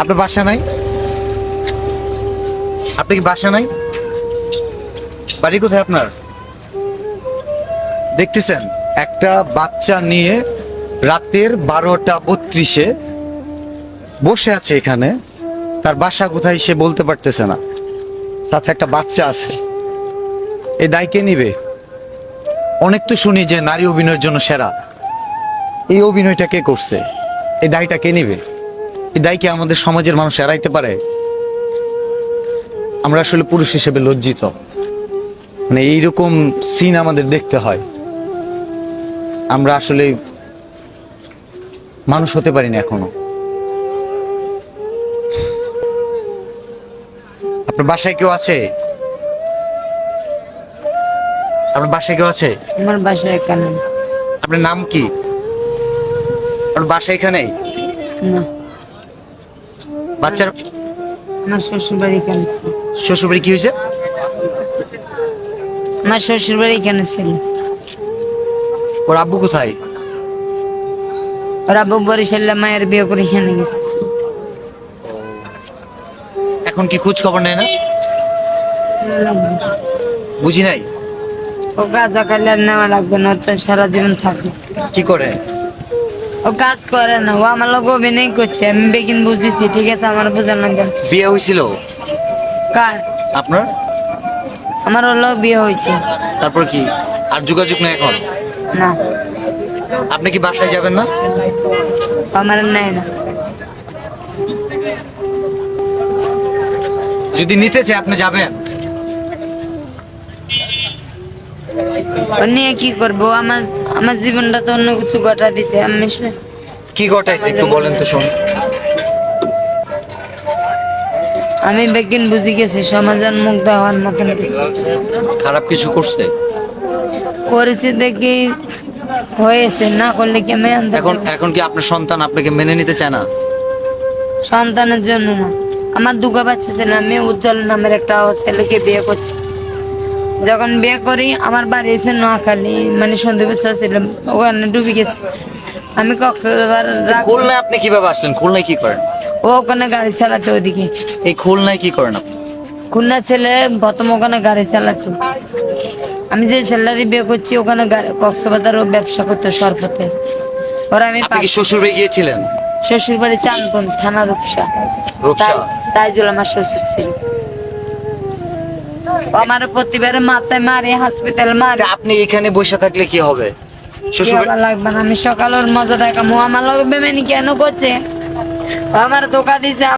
আপনার বাসা নাই? আপনি কি বাসা নাই? বাড়ি কোথায় আপনার? দেখতেছেন, একটা বাচ্চা নিয়ে রাতের বারোটা বত্রিশে বসে আছে এখানে। তার বাসা কোথায় সে বলতে পারতেছে না। সাথে একটা বাচ্চা আছে। এই দায় কে নিবে? অনেক তো শুনি যে নারী অভিনয়ের জন্য সেরা। এই অভিনয়টা কে করছে? এই দায়টা কে নিবে? এই দায় কি আমাদের সমাজের মানুষ এড়াইতে পারে? আমরা আসলে পুরুষ হিসেবে লজ্জিত। মানে এইরকম সিন আমাদের দেখতে হয়। আমরা আসলে মানুষ হতে পারি না এখনও। আপনার বাসায় কেউ আছে? আপনার বাসায় কেউ আছে? আমার বাসায় এখানে আপনার নাম কি? আপনার বাসা এখানেই? না। বাচ্চার আমার শ্বশুর বাড়ি এখানে ছিল। শ্বশুরবাড়ি কি হয়েছে? আমার শ্বশুর বাড়ি এখানে ছিল। ওর আব্বু কোথায়? ওরা বউ বরিশালে মায়ের বিয়ে করে এখানে গেছে। এখন কি খোঁজ খবর নেয় না? বুঝি নাই? ও গাঁজা খাইলে আর নেওয়া লাগবে না তো সারা জীবন থাকবে। কি করে? ও কাজ করে না ও আমার লোক অভিনয় করছে আমি বেগিন বুঝতেছি ঠিক আছে আমার বোঝার না বিয়ে হয়েছিল? কার? আপনার? আমার হলো বিয়ে হয়েছে। তারপর কি? আর যোগাযোগ নেই এখন? না। আপনি কি বাসায় যাবেন না? আমার নেয় না। যদি নিতে চাই আপনি যাবেন? নিয়ে কি করব? আমার আমার জীবনটা তো অন্য কিছু ঘটা দিছে। আমি কি ঘটাইছে? একটু বলেন তো শুন আমি বেগিন বুঝে গেছি সমাজের মুখ দেওয়ার মতন খারাপ কিছু করছে? করেছি দেখি হয়েছে না করলে কি আমি এখন এখন কি আপনার সন্তান আপনাকে মেনে নিতে চায় না? সন্তানের জন্য না। আমার দুগা বাচ্চা ছেলে আমি উজ্জ্বল নামের একটা ছেলেকে বিয়ে করছি। যখন বিয়ে করি আমার বাড়ি এসে নোয়াখালী মানে বিশ্বাস ছিল ওখানে ডুবে গেছে। আমি কক্সবাজার খুলনায় আপনি কীভাবে আসলেন? খুলনায় কি করেন? ও ওখানে গাড়ি চালাতো ওইদিকে। এই খুলনায় কি করেন আপনি? খুলনা ছেলে প্রথম ওখানে গাড়ি চালাতো। আমি যে স্যালারি বিয়ে করছি ওখানে কক্সবাজার ও ব্যবসা করতো সরপথে। ওরা আমি আপনি কি শ্বশুর বাড়ি গিয়েছিলেন? শ্বশুর বাড়ি চানপুর থানা রূপসা। রূপসা? তাই তাইজুল আমার শ্বশুর ছিল। আমার প্রতিবার মাথায় মারি হসপিটাল মারি। আপনি এখানে বসে থাকলে কি হবে? শ্বশুর লাগবে না? আমি সকালের মজা দেখাম। ও আমার লোক বেমেনি কেন করছে? আমার ধোকা দিছে